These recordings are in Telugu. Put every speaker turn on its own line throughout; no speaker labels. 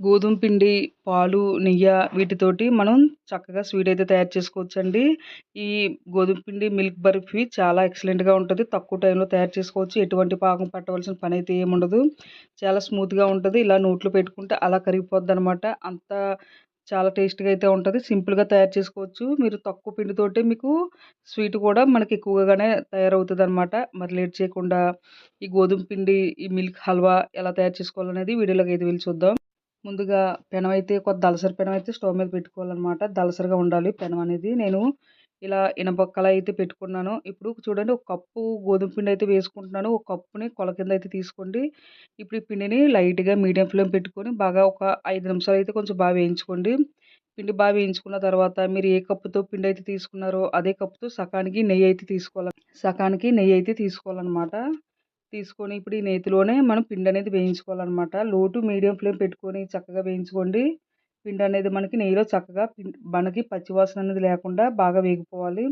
గోధుమ పిండి పాలు నెయ్యి వీటితోటి మనం చక్కగా స్వీట్ అయితే తయారు చేసుకోవచ్చండి. ఈ గోధుమ పిండి మిల్క్ బర్ఫీ చాలా ఎక్సలెంట్గా ఉంటుంది. తక్కువ టైంలో తయారు చేసుకోవచ్చు. ఎటువంటి పాకం పట్టవలసిన పని అయితే ఏముండదు చాలా స్మూత్గా ఉంటుంది. ఇలా నోట్లో పెట్టుకుంటే అలా కరిగిపోద్ది అనమాట అంత చాలా టేస్ట్గా అయితే ఉంటుంది. సింపుల్గా తయారు చేసుకోవచ్చు. మీరు తక్కువ పిండితోటే మీకు స్వీట్ కూడా మనకి ఎక్కువగానే తయారవుతుంది అనమాట మరి లేట్ చేయకుండా ఈ గోధుమ పిండి ఈ మిల్క్ హల్వా ఎలా తయారు చేసుకోవాలనేది వీడియోలోకి అయితే వెళ్ళి చూద్దాం. ముందుగా పెనం అయితే కొద్ది దలసరి పెనం అయితే స్టవ్ మీద పెట్టుకోవాలన్నమాట. దలసరిగా ఉండాలి పెనం అనేది. నేను ఇలా ఇనపక్కల అయితే పెట్టుకున్నాను. ఇప్పుడు చూడండి ఒక కప్పు గోధుమ పిండి అయితే వేసుకుంటున్నాను. ఒక కప్పుని కొల కింద అయితే తీసుకోండి. ఇప్పుడు ఈ పిండిని లైట్గా మీడియం ఫ్లేమ్ పెట్టుకొని బాగా ఒక ఐదు నిమిషాలు అయితే కొంచెం బాగా వేయించుకోండి. పిండి బాగా వేయించుకున్న తర్వాత మీరు ఏ కప్పుతో పిండి అయితే తీసుకున్నారో అదే కప్పుతో సకానికి నెయ్యి అయితే తీసుకోవాలి సకానికి నెయ్యి అయితే తీసుకోవాలన్నమాట. తీసుకొని ఇప్పుడు ఈ నేతిలోనే మనం పిండి అనేది వేయించుకోవాలన్నమాట. లోటు మీడియం ఫ్లేమ్ పెట్టుకొని చక్కగా వేయించుకోండి. పిండి అనేది మనకి నెయ్యిలో చక్కగా మనకి పచ్చివాసన అనేది లేకుండా బాగా వేగిపోవాలి.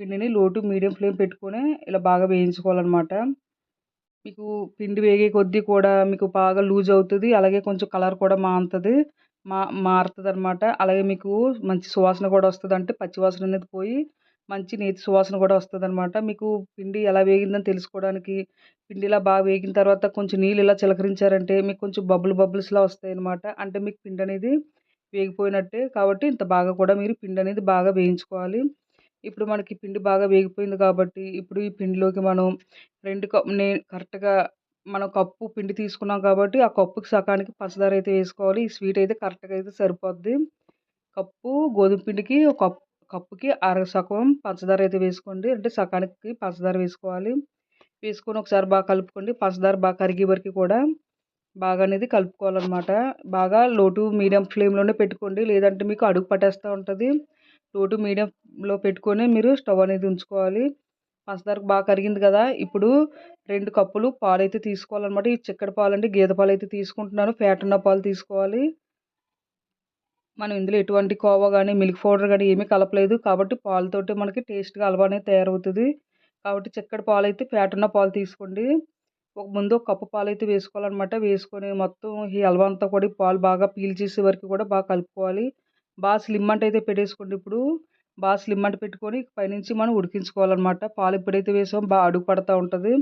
పిండిని లోటు మీడియం ఫ్లేమ్ పెట్టుకొని ఇలా బాగా వేయించుకోవాలన్నమాట. మీకు పిండి వేగే కొద్దీ కూడా మీకు బాగా లూజ్ అవుతుంది. అలాగే కొంచెం కలర్ కూడా మారుతుంది మా మారుతుంది అనమాట అలాగే మీకు మంచి సువాసన కూడా వస్తుంది అంటే పచ్చివాసన అనేది పోయి మంచి నేతి సువాసన కూడా వస్తుంది అనమాట మీకు పిండి ఎలా వేగిందని తెలుసుకోవడానికి పిండి ఇలా బాగా వేగిన తర్వాత కొంచెం నీళ్ళు ఇలా చిలకరించారంటే మీకు కొంచెం బబుల్ బబుల్స్లా వస్తాయి అనమాట అంటే మీకు పిండి అనేది వేగిపోయినట్టే కాబట్టి ఇంత బాగా కూడా మీరు పిండి అనేది బాగా వేయించుకోవాలి. ఇప్పుడు మనకి పిండి బాగా వేగిపోయింది కాబట్టి ఇప్పుడు ఈ పిండిలోకి మనం రెండు కప్ నే కరెక్ట్గా మనం కప్పు పిండి తీసుకున్నాం కాబట్టి ఆ కప్పుకి సకానికి పంచదార అయితే వేసుకోవాలి. ఈ స్వీట్ అయితే కరెక్ట్గా అయితే సరిపోద్ది. కప్పు గోధుమ పిండికి ఒక కప్పు కప్పుకి అర సగం పంచదార అయితే వేసుకోండి. అంటే సగానికి పంచదార వేసుకోవాలి. వేసుకొని ఒకసారి బాగా కలుపుకోండి. పంచదార బాగా కరిగే వరకు కూడా బాగా అనేది కలుపుకోవాలన్నమాట. బాగా లోటు మీడియం ఫ్లేమ్లోనే పెట్టుకోండి. లేదంటే మీకు అడుగు పట్టేస్తూ ఉంటుంది. లోటు మీడియంలో పెట్టుకొని మీరు స్టవ్ అనేది ఉంచుకోవాలి. పంచదార బాగా కరిగింది కదా! ఇప్పుడు రెండు కప్పులు పాలు అయితే తీసుకోవాలన్నమాట. ఈ చిక్కడి పాలు అంటే గేదె పాలు అయితే తీసుకుంటున్నాను. ఫ్యాట్ ఉన్న పాలు తీసుకోవాలి. మనం ఇందులో ఎటువంటి కోవా కానీ మిల్క్ పౌడర్ కానీ ఏమీ కలపలేదు. కాబట్టి పాలతోటి మనకి టేస్ట్గా హల్వా అనేది తయారవుతుంది. కాబట్టి చిక్కటి పాలు అయితే ఫ్యాట్ ఉన్న పాలు తీసుకోండి. ఒక ముందు ఒక కప్పు పాలు అయితే వేసుకోవాలన్నమాట. వేసుకొని మొత్తం ఈ హల్వా అంతా కూడా పాలు బాగా పీల్చేసే వరకు కూడా బాగా కలుపుకోవాలి. బాగా స్లిమ్ అంటే అయితే పెట్టేసుకోండి ఇప్పుడు. బాగా స్లిమ్ అంటే పెట్టుకొని పైనుంచి మనం ఉడికించుకోవాలన్నమాట. పాలు ఎప్పుడైతే వేసామో బాగా అడుగు పడుతూ ఉంటుంది.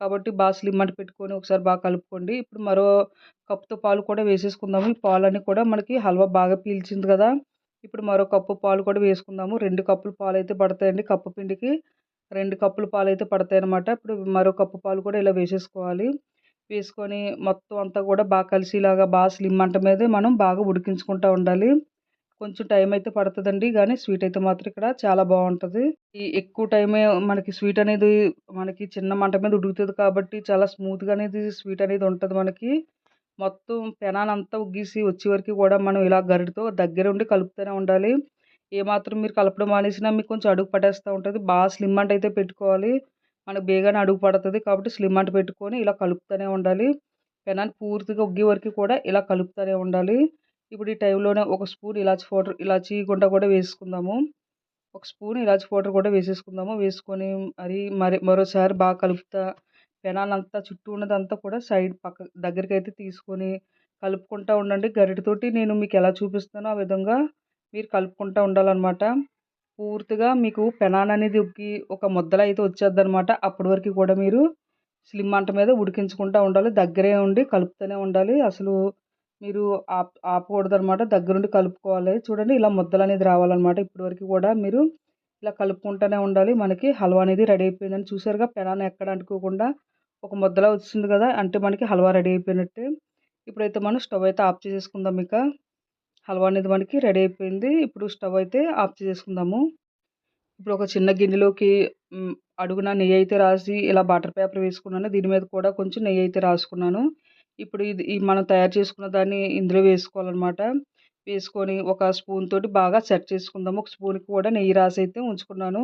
కాబట్టి బాగా స్లిమ్ పెట్టుకొని ఒకసారి బాగా కలుపుకోండి. ఇప్పుడు మరో కప్పుతో పాలు కూడా వేసేసుకుందాము. ఈ పాలని కూడా మనకి హల్వా బాగా పీల్చింది కదా. ఇప్పుడు మరో కప్పు పాలు కూడా వేసుకుందాము. రెండు కప్పులు పాలు అయితే పడతాయండి కప్పు పిండికి. రెండు కప్పులు పాలు అయితే పడతాయి అనమాట ఇప్పుడు మరో కప్పు పాలు కూడా ఇలా వేసేసుకోవాలి. వేసుకొని మొత్తం అంతా కూడా బాగా కలిసిలాగా బాగా స్లిమ్ మంట మీదే మనం బాగా ఉడికించుకుంటూ ఉండాలి. కొంచెం టైం అయితే పడుతుందండి. కానీ స్వీట్ అయితే మాత్రం ఇక్కడ చాలా బాగుంటుంది. ఈ ఎక్కువ టైమే మనకి స్వీట్ అనేది మనకి చిన్న మంట మీద ఉడుకుతుంది కాబట్టి చాలా స్మూత్గా అనేది స్వీట్ అనేది ఉంటుంది మనకి. మొత్తం పెనానంతా ఉగ్గేసి వచ్చే వరకు కూడా మనం ఇలా గరిటతో దగ్గర ఉండి కలుపుతూనే ఉండాలి. ఏమాత్రం మీరు కలపడం మానేసినా మీకు కొంచెం అడుగు పట్టేస్తూ ఉంటుంది. బాగా స్లిమ్ అంట అయితే పెట్టుకోవాలి. మనకు బేగానే అడుగు పడుతుంది కాబట్టి స్లిమ్ అంట పెట్టుకొని ఇలా కలుపుతూనే ఉండాలి. పెనాన్ని పూర్తిగా ఉగ్గే వరకు కూడా ఇలా కలుపుతూనే ఉండాలి. ఇప్పుడు ఈ టైంలోనే ఒక స్పూన్ ఇలాచి పౌడర్ ఇలాచి గుంట కూడా వేసుకుందాము. ఒక స్పూన్ ఇలాచి పౌడర్ కూడా వేసేసుకుందాము. వేసుకొని మరి మరి మరోసారి బాగా కలుపుతా పెనాలంతా చుట్టూ ఉన్నదంతా కూడా సైడ్ పక్క దగ్గరికి అయితే తీసుకొని కలుపుకుంటూ ఉండండి. గరిటతోటి నేను మీకు ఎలా చూపిస్తానో ఆ విధంగా మీరు కలుపుకుంటూ ఉండాలన్నమాట. పూర్తిగా మీకు పెనాన్ అనేది ఉక్కి ఒక ముద్దలు అయితే వచ్చేద్ది అనమాట అప్పటి వరకు కూడా మీరు స్లిమ్ మంట మీద ఉడికించుకుంటూ ఉండాలి. దగ్గరే ఉండి కలుపుతూనే ఉండాలి. అసలు మీరు ఆప్ ఆపకూడదు అనమాట దగ్గరుండి కలుపుకోవాలి. చూడండి ఇలా ముద్దలు అనేది రావాలన్నమాట. ఇప్పటివరకు కూడా మీరు ఇలా కలుపుకుంటూనే ఉండాలి. మనకి హల్వా అనేది రెడీ అయిపోయిందని చూసారుగా పెనాన్ని ఎక్కడ అంటుకోకుండా ఒక ముద్దలా వచ్చింది కదా అంటే మనకి హల్వా రెడీ అయిపోయినట్టే. ఇప్పుడైతే మనం స్టవ్ అయితే ఆఫ్ చేసేసుకుందాం ఇక. హల్వా అనేది మనకి రెడీ అయిపోయింది. ఇప్పుడు స్టవ్ అయితే ఆఫ్ చేసేసుకుందాము. ఇప్పుడు ఒక చిన్న గిన్నెలోకి అడుగున నెయ్యి అయితే రాసి ఇలా బటర్ పేపర్ వేసుకున్నాను. దీని మీద కూడా కొంచెం నెయ్యి అయితే రాసుకున్నాను. ఇప్పుడు ఇది మనం తయారు చేసుకున్న దాన్ని ఇందులో వేసుకోవాలన్నమాట. వేసుకొని ఒక స్పూన్ తోటి బాగా సెట్ చేసుకుందాము. ఒక స్పూన్కి కూడా నెయ్యి రాసి అయితే ఉంచుకున్నాను.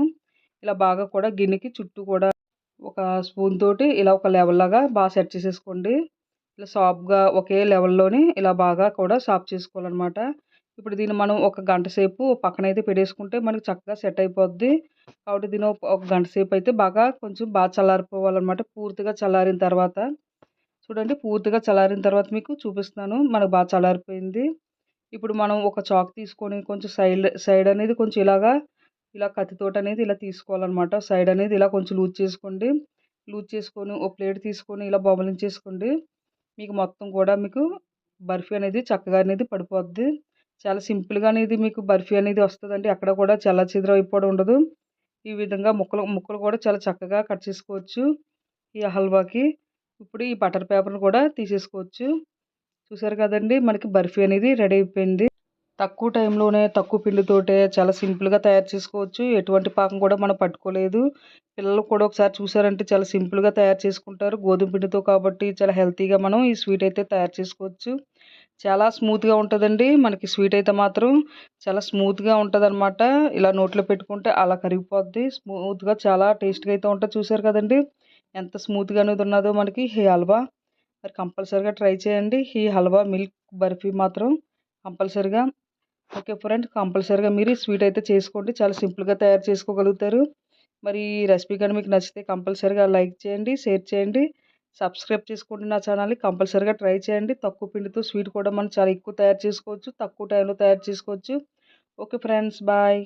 ఇలా బాగా కూడా గిన్నెకి చుట్టూ కూడా ఒక స్పూన్ తోటి ఇలా ఒక లెవెల్ లాగా బాగా సెట్ చేసేసుకోండి. ఇలా సాఫ్ట్గా ఒకే లెవెల్లోని ఇలా బాగా కూడా సాఫ్ చేసుకోవాలన్నమాట. ఇప్పుడు దీన్ని మనం ఒక గంట సేపు పక్కన అయితే పెట్టేసుకుంటే మనకి చక్కగా సెట్ అయిపోద్ది. కాబట్టి దీన్ని ఒక గంట సేపు అయితే బాగా కొంచెం బాగా చల్లారిపోవాలన్నమాట. పూర్తిగా చల్లారిన తర్వాత చూడండి పూర్తిగా చల్లారిన తర్వాత మీకు చూపిస్తున్నాను. మనకు బాగా చల్లారిపోయింది. ఇప్పుడు మనం ఒక చాక్ తీసుకొని కొంచెం సైడ్ సైడ్ అనేది కొంచెం ఇలాగా ఇలా కత్తితోట అనేది ఇలా తీసుకోవాలన్నమాట. సైడ్ అనేది ఇలా కొంచెం లూజ్ చేసుకోండి. లూజ్ చేసుకొని ఒక ప్లేట్ తీసుకొని ఇలా బొమ్మలించేసుకోండి. మీకు మొత్తం కూడా మీకు బర్ఫీ అనేది చక్కగా అనేది పడిపోద్ది. చాలా సింపుల్గా అనేది మీకు బర్ఫీ అనేది వస్తుందండి. అక్కడ కూడా చాలా చిద్ర అయిపోవడం ఉండదు. ఈ విధంగా ముక్కలు ముక్కలు కూడా చాలా చక్కగా కట్ చేసుకోవచ్చు ఈ హల్వాకి. ఇప్పుడు ఈ బటర్ పేపర్ని కూడా తీసేసుకోవచ్చు. చూసారు కదండి మనకి బర్ఫీ అనేది రెడీ అయిపోయింది. తక్కువ టైంలోనే తక్కువ పిండితోటే చాలా సింపుల్గా తయారు చేసుకోవచ్చు. ఎటువంటి పాకం కూడా మనం పట్టుకోలేదు. పిల్లలు కూడా ఒకసారి చూసారంటే చాలా సింపుల్గా తయారు చేసుకుంటారు. గోధుమ పిండితో కాబట్టి చాలా హెల్తీగా మనం ఈ స్వీట్ అయితే తయారు చేసుకోవచ్చు. చాలా స్మూత్గా ఉంటుందండి. మనకి స్వీట్ అయితే మాత్రం చాలా స్మూత్గా ఉంటుంది అనమాట ఇలా నోట్లో పెట్టుకుంటే అలా కరిగిపోద్ది. స్మూత్గా చాలా టేస్ట్గా అయితే ఉంటుంది చూసారు కదండి ఎంత స్మూత్గా అనేది ఉన్నదో మనకి ఈ హల్వా. మరి కంపల్సరీగా ట్రై చేయండి. ఈ హల్వా మిల్క్ బర్ఫీ మాత్రం కంపల్సరీగా. ఓకే ఫ్రెండ్ కంపల్సరీగా మీరు స్వీట్ అయితే చేసుకోండి. చాలా సింపుల్గా తయారు చేసుకోగలుగుతారు. మరి ఈ రెసిపీ కానీ మీకు నచ్చితే కంపల్సరీగా లైక్ చేయండి షేర్ చేయండి. సబ్స్క్రైబ్ చేసుకోండి నా ఛానల్ని. కంపల్సరీగా ట్రై చేయండి. తక్కువ పిండితో స్వీట్ కూడా మనం చాలా ఎక్కువ తయారు చేసుకోవచ్చు. తక్కువ టైంలో తయారు చేసుకోవచ్చు. Okay friends bye.